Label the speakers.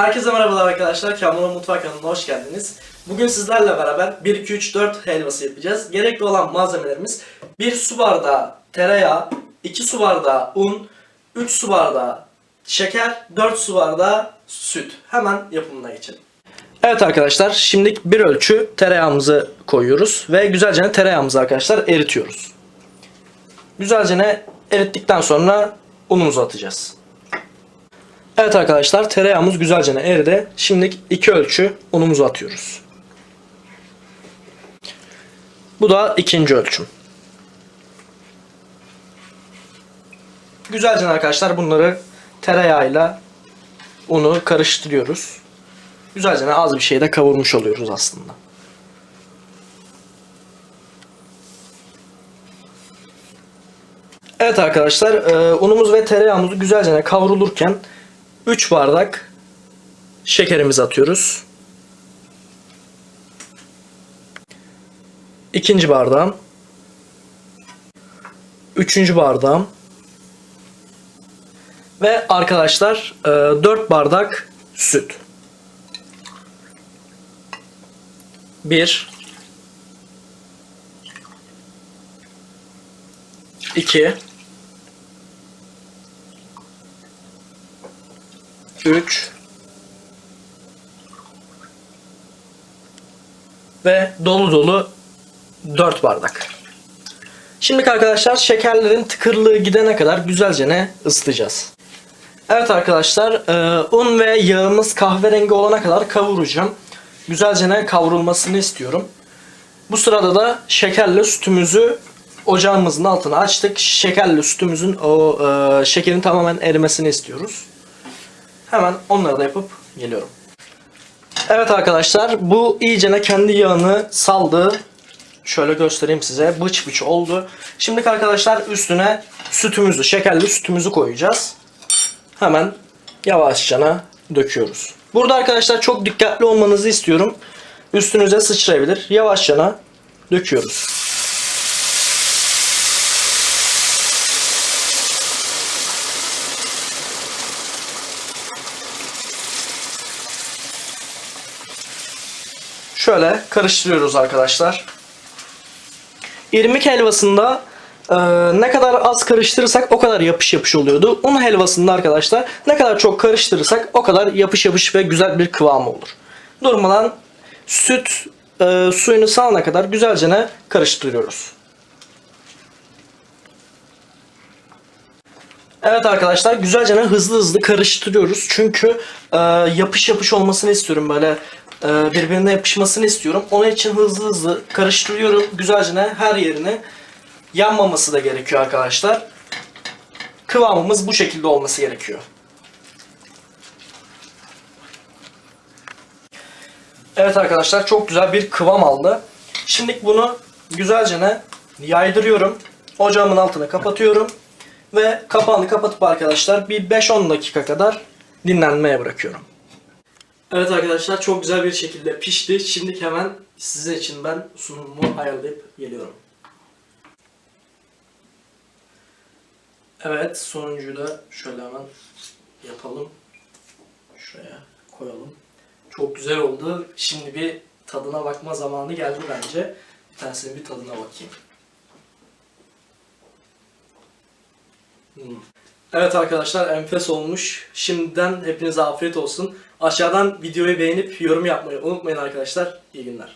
Speaker 1: Herkese merhabalar arkadaşlar. Kamera Mutfak kanalına hoş geldiniz. Bugün sizlerle beraber 1, 2, 3, 4 helvası yapacağız. Gerekli olan malzemelerimiz 1 su bardağı tereyağı, 2 su bardağı un, 3 su bardağı şeker, 4 su bardağı süt. Hemen yapımına geçelim. Evet arkadaşlar şimdi bir ölçü tereyağımızı koyuyoruz ve güzelce tereyağımızı arkadaşlar eritiyoruz. Güzelce erittikten sonra unumuzu atacağız. Evet arkadaşlar tereyağımız güzelce eridi. Şimdi iki ölçü unumuzu atıyoruz. Bu da ikinci ölçüm. Güzelce arkadaşlar bunları tereyağıyla unu karıştırıyoruz. Güzelce az bir şeyde kavurmuş oluyoruz aslında. Evet arkadaşlar e, unumuz ve tereyağımız güzelce kavrulurken 3 bardak şekerimizi atıyoruz. İkinci bardağım. Üçüncü bardağım. Ve arkadaşlar 4 bardak süt. 1 2 3 ve dolu dolu 4 bardak. Şimdi arkadaşlar şekerlerin tıkırlığı gidene kadar güzelce ne ısıtacağız. Evet arkadaşlar e, un ve yağımız kahverengi olana kadar kavuracağım. Güzelce ne kavrulmasını istiyorum. Bu sırada da şekerle sütümüzü ocağımızın altına açtık. Şekerle sütümüzün o e, şekerin tamamen erimesini istiyoruz. Hemen onları da yapıp geliyorum. Evet arkadaşlar bu iyicene kendi yağını saldı. Şöyle göstereyim size. Bıç bıç oldu. Şimdi arkadaşlar üstüne sütümüzü, şekerli sütümüzü koyacağız. Hemen yavaşça döküyoruz. Burada arkadaşlar çok dikkatli olmanızı istiyorum. Üstünüze sıçrayabilir. Yavaşça döküyoruz. Şöyle karıştırıyoruz arkadaşlar. İrmik helvasında e, ne kadar az karıştırırsak o kadar yapış yapış oluyordu. Un helvasında arkadaşlar ne kadar çok karıştırırsak o kadar yapış yapış ve güzel bir kıvamı olur. Durmadan süt e, suyunu salana kadar güzelce karıştırıyoruz. Evet arkadaşlar güzelce hızlı hızlı karıştırıyoruz. Çünkü e, yapış yapış olmasını istiyorum böyle birbirine yapışmasını istiyorum. Onun için hızlı hızlı karıştırıyorum. Güzelce her yerine yanmaması da gerekiyor arkadaşlar. Kıvamımız bu şekilde olması gerekiyor. Evet arkadaşlar çok güzel bir kıvam aldı. Şimdi bunu güzelce yaydırıyorum. Ocağımın altını kapatıyorum. Ve kapağını kapatıp arkadaşlar bir 5-10 dakika kadar dinlenmeye bırakıyorum. Evet arkadaşlar çok güzel bir şekilde pişti. Şimdi hemen size için ben sunumumu ayarlayıp geliyorum. Evet sonuncuyu da şöyle hemen yapalım. Şuraya koyalım. Çok güzel oldu. Şimdi bir tadına bakma zamanı geldi bence. Bir tanesinin bir tadına bakayım. Hmm. Evet arkadaşlar enfes olmuş. Şimdiden hepinize afiyet olsun. Aşağıdan videoyu beğenip yorum yapmayı unutmayın arkadaşlar. İyi günler.